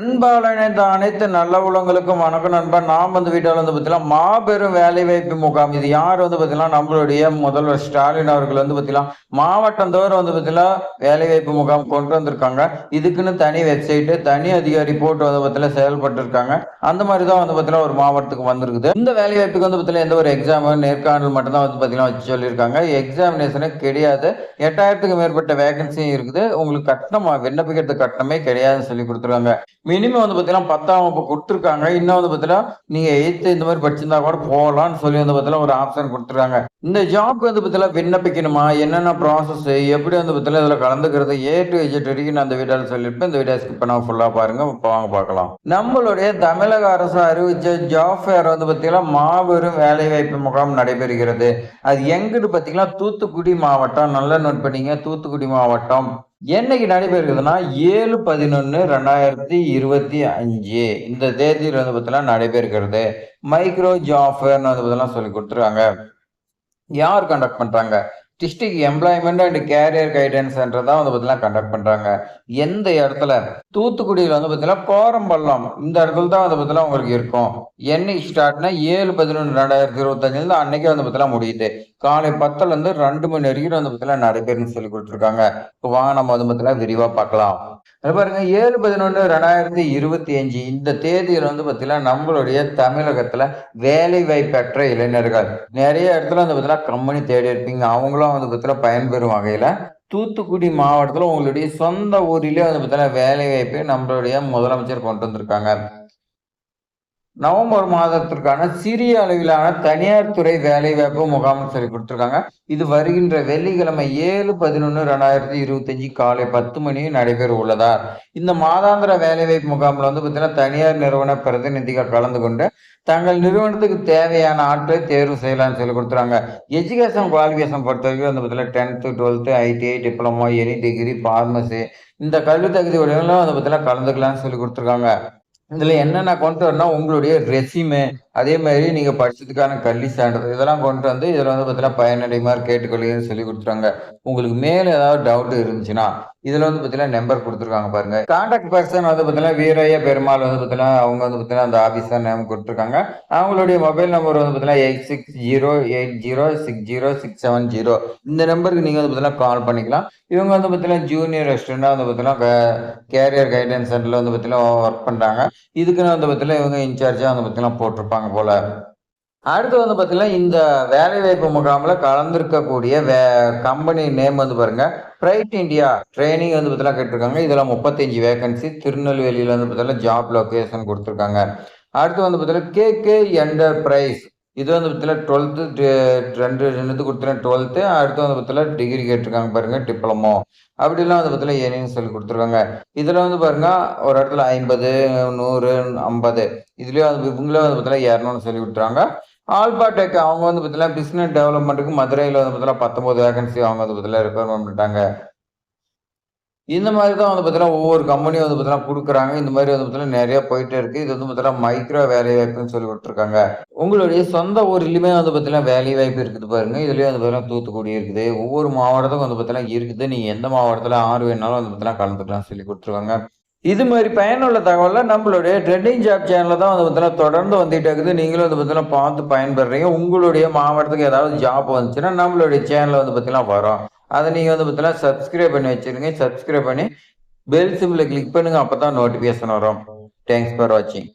அன்பால் இணைந்த அனைத்து நல்ல உலகங்களுக்கும் வணக்கம் நண்பன் நாம் வந்து வீட்டில் வந்து பார்த்தீங்கன்னா மாபெரும் வேலைவாய்ப்பு முகாம். இது யார் வந்து பார்த்தீங்கன்னா நம்மளுடைய முதல்வர் ஸ்டாலின் அவர்கள் வந்து பார்த்தீங்கன்னா மாவட்டம் தோறும் வந்து பார்த்தீங்கன்னா வேலைவாய்ப்பு முகாம் கொண்டு வந்திருக்காங்க. இதுக்குன்னு தனி வெப்சைட்டு தனி அதிகாரி போட்டு வந்து பார்த்தீங்கன்னா செயல்பட்டு இருக்காங்க அந்த மாதிரி தான் வந்து பார்த்தீங்கன்னா ஒரு மாவட்டத்துக்கு வந்திருக்குது. இந்த வேலைவாய்ப்புக்கு வந்து பார்த்தீங்கன்னா எந்த ஒரு எக்ஸாம் நேர்காணல் மட்டும்தான் வந்து பார்த்தீங்கன்னா வச்சு சொல்லியிருக்காங்க. எக்ஸாமினேஷனே கிடையாது. எட்டாயிரத்துக்கு மேற்பட்ட வேகன்சியும் இருக்குது. உங்களுக்கு கட்டணம் விண்ணப்பிக்கிறது கட்டணமே கிடையாதுன்னு சொல்லி கொடுத்துருக்காங்க. மினிமம் வந்து பார்த்தீங்கன்னா பத்தாம் வகுப்பு கொடுத்துருக்காங்க. இன்னும் வந்து பார்த்தீங்கன்னா நீங்க எயித்து இந்த மாதிரி படிச்சிருந்தா கூட போகலாம்னு சொல்லி வந்து பார்த்தீங்கன்னா ஒரு ஆப்ஷன் கொடுத்துருக்காங்க. இந்த ஜாப் வந்து பார்த்தீங்கன்னா விண்ணப்பிக்கணுமா? என்னென்ன ப்ராசஸ் எப்படி வந்து பார்த்தீங்கன்னா இதில் கலந்துக்கிறது? ஏ டு எஜெட் வரைக்கும் நான் அந்த வீடியோவில் சொல்லியிருப்பேன். இந்த வீடியோ ஸ்கிப் பண்ணாம ஃபுல்லாக பாருங்க. இப்போ வாங்க பார்க்கலாம். நம்மளுடைய தமிழக அரசு அறிவிச்ச ஜாப் ஃபேர் வந்து பார்த்தீங்கன்னா மாபெரும் வேலைவாய்ப்பு முகாம் நடைபெறுகிறது. அது எங்கிட்டு பார்த்தீங்கன்னா தூத்துக்குடி மாவட்டம். நல்லா நோட் பண்ணீங்க தூத்துக்குடி மாவட்டம். என்னைக்கு நடைபெறுகிறதுனா ஏழு பதினொன்று ரெண்டாயிரத்தி இருபத்தி அஞ்சு. இந்த தேதியில் வந்து பார்த்தீங்கன்னா நடைபெறுகிறது. மைக்ரோ ஜாஃபர்னு வந்து பார்த்தீங்கன்னா சொல்லி கொடுத்துருக்காங்க. யார் கண்டக்ட் பண்ணுறாங்க district employment and career guidance centre தான் வந்து பார்த்தீங்கன்னா கண்டக்ட் பண்ணுறாங்க எந்த இடத்துல? தூத்துக்குடியில் வந்து பார்த்தீங்கன்னா கோரம்பள்ளம். இந்த இடத்துல தான் வந்து பார்த்தீங்கன்னா உங்களுக்கு இருக்கும். என்னைக்கு ஸ்டார்ட்னா ஏழு பதினொன்று ரெண்டாயிரத்தி இருபத்தஞ்சிலேருந்து அன்னைக்கே வந்து பார்த்தீங்கன்னா முடியுது. காலை பத்துலேருந்து ரெண்டு மணி வரைக்கும் வந்து பார்த்தீங்கன்னா நடைபெறும்னு சொல்லி கொடுத்துருக்காங்க. இப்போ வாங்க நம்ம வந்து பார்த்தீங்கன்னா விரிவாக பார்க்கலாம். பாருங்க ஏழு பதினொன்று ரெண்டாயிரத்தி இருபத்தி அஞ்சு இந்த தேதியில் வந்து பார்த்தீங்கன்னா நம்மளுடைய தமிழகத்தில் வேலை வாய்ப்பற்ற இளைஞர்கள். நிறைய இடத்துல வந்து பார்த்தீங்கன்னா கம்பெனி தேடி இருப்பீங்க. அவங்களும் வந்து பார்த்தீங்கன்னா பயன்பெறும் வகையில் தூத்துக்குடி மாவட்டத்தில் உங்களுடைய சொந்த ஊரிலே வந்து பார்த்தீங்கன்னா வேலைவாய்ப்பை நம்மளுடைய முதலமைச்சர் கொண்டு வந்திருக்காங்க. நவம்பர் மாதத்திற்கான சிறிய அளவிலான தனியார் துறை வேலைவாய்ப்பு முகாம்னு சொல்லி கொடுத்துருக்காங்க. இது வருகின்ற வெள்ளிக்கிழமை ஏழு பதினொன்று ரெண்டாயிரத்தி இருபத்தஞ்சு காலை பத்து மணி நடைபெற உள்ளதார் இந்த மாதாந்திர வேலைவாய்ப்பு முகாமில் வந்து பார்த்தீங்கன்னா தனியார் நிறுவன பிரதிநிதிகள் கலந்து கொண்டு தங்கள் நிறுவனத்துக்கு தேவையான ஆட்களை தேர்வு செய்யலாம்னு சொல்லி கொடுத்துறாங்க எஜுகேஷன் குவாலிஃபிகேஷன் பொறுத்த வரைக்கும் வந்து பார்த்தீங்கன்னா tenth twelfth ITI diploma any degree pharmacy இந்த கல்வி தகுதி உடையவங்களும் வந்து பார்த்தீங்கன்னா கலந்துக்கலாம்னு சொல்லி கொடுத்துருக்காங்க. இதுல என்னென்ன கொண்டு வரணும் உங்களுடைய ரெசியூமே அதே மாதிரி நீங்க படிச்சதுக்கான கல்வி சான்றிதழ் இதெல்லாம் கொண்டு வந்து இதுல வந்து பார்த்தீங்கன்னா பயனடைமாறு கேட்டுக்கொள்ளுன்னு சொல்லி கொடுத்துருவாங்க. உங்களுக்கு மேல ஏதாவது டவுட் இருந்துச்சுன்னா இதுல வந்து பார்த்தீங்கன்னா நம்பர் கொடுத்துருக்காங்க பாருங்க கான்டாக்ட் பர்சன் வந்து பார்த்தீங்கன்னா வீரைய பெருமாள் வந்து பார்த்தீங்கன்னா அவங்க வந்து பார்த்தீங்கன்னா அந்த ஆஃபீஸர் நேம் கொடுத்துருக்காங்க அவங்களுடைய மொபைல் நம்பர் வந்து பார்த்தீங்கன்னா eight six zero eight zero six zero six seven zero இந்த நம்பருக்கு நீங்க வந்து பார்த்தீங்கன்னா கால் பண்ணிக்கலாம் இவங்க வந்து பார்த்தீங்கன்னா ஜூனியர் ரெஸ்டாரண்டாக வந்து பார்த்தீங்கன்னா கேரியர் கைடன்ஸ் சென்டரில் வந்து பார்த்தீங்கன்னா ஒர்க் பண்ணுறாங்க இதுக்குன்னு வந்து பார்த்தீங்கன்னா இவங்க இன்சார்ஜாக வந்து பார்த்தீங்கன்னா போட்டிருப்பாங்க போல அடுத்து வந்து பார்த்தீங்கன்னா இந்த வேலைவாய்ப்பு முகாமில் கலந்துருக்கக்கூடிய வே கம்பெனி நேம் வந்து பாருங்க. பிரைட் இந்தியா ட்ரைனிங் வந்து பார்த்தீங்கன்னா கேட்டிருக்காங்க. இதில் முப்பத்தஞ்சு வேகன்சி திருநெல்வேலியில் வந்து பார்த்தீங்கன்னா ஜாப் லொக்கேஷன் கொடுத்துருக்காங்க. அடுத்து வந்து பார்த்தீங்கன்னா கேகே என்டர்பிரைஸ் இது வந்து பார்த்தீங்கன்னா டுவெல்த்து ரெண்டு ரெண்டு கொடுத்துருக்கேன் டுவெல்த்து அடுத்து வந்து பார்த்தீங்கன்னா டிகிரி கேட்டிருக்காங்க பாருங்கள் டிப்ளமோ அப்படிலாம் வந்து பார்த்தீங்கன்னா ஏனின்னு சொல்லி கொடுத்துருக்காங்க. இதில் வந்து பாருங்க ஒரு இடத்துல ஐம்பது நூறு ஐம்பது. இதுலேயே வந்து இவங்களே வந்து பார்த்தீங்கன்னா இரநூறு சொல்லி கொடுத்துறாங்க ஆல்பா டெக் அவங்க வந்து பார்த்தீங்கன்னா பிஸ்னஸ் டெவலப்மெண்ட்டுக்கு மதுரையில் வந்து பார்த்தீங்கன்னா பத்தொம்போது வேகன்சி அவங்க வந்து பார்த்தீங்கன்னா ரெக்குவயர்மெண்ட் பண்ணிட்டாங்க இந்த மாதிரி தான் வந்து பார்த்தீங்கன்னா ஒவ்வொரு கம்பெனியும் வந்து பார்த்தீங்கன்னா கொடுக்குறாங்க இந்த மாதிரி வந்து பார்த்தீங்கன்னா நிறைய போயிட்டே இருக்கு இது வந்து பார்த்தீங்கன்னா மைக்ரோ வேலை வாய்ப்புன்னு சொல்லி விட்டுருக்காங்க உங்களுடைய சொந்த ஊர்லையுமே வந்து பார்த்தீங்கன்னா வேலை வாய்ப்பு இருக்குது பாருங்க இதுலேயே வந்து பார்த்தீங்கன்னா தூத்துக்குடி இருக்குது ஒவ்வொரு மாவட்டத்துக்கும் வந்து பார்த்தீங்கன்னா இருக்குது நீங்கள் எந்த மாவட்டத்தில் ஆறு வேணாலும் வந்து பார்த்தீங்கன்னா கலந்துக்கலாம் சொல்லி கொடுத்துருக்காங்க இது மாதிரி பயனுள்ள தகவலை நம்மளுடைய ட்ரெண்டிங் ஜாப் சேனலில் தான் வந்து பார்த்தீங்கன்னா தொடர்ந்து வந்துட்டு இருக்குது. நீங்களும் வந்து பார்த்தீங்கன்னா பார்த்து பயன்படுறீங்க உங்களுடைய மாவட்டத்துக்கு ஏதாவது ஜாப் வந்துச்சுன்னா நம்மளுடைய சேனலில் வந்து பார்த்தீங்கன்னா வரும். அதை நீங்கள் வந்து பார்த்தீங்கன்னா சப்ஸ்கிரைப் பண்ணி வச்சுருங்க. சப்ஸ்கிரைப் பண்ணி பெல் சிம்பிளை கிளிக் பண்ணுங்கள் அப்போ தான் நோட்டிஃபிகேஷன் வரும். தேங்க்ஸ் ஃபார் வாட்சிங்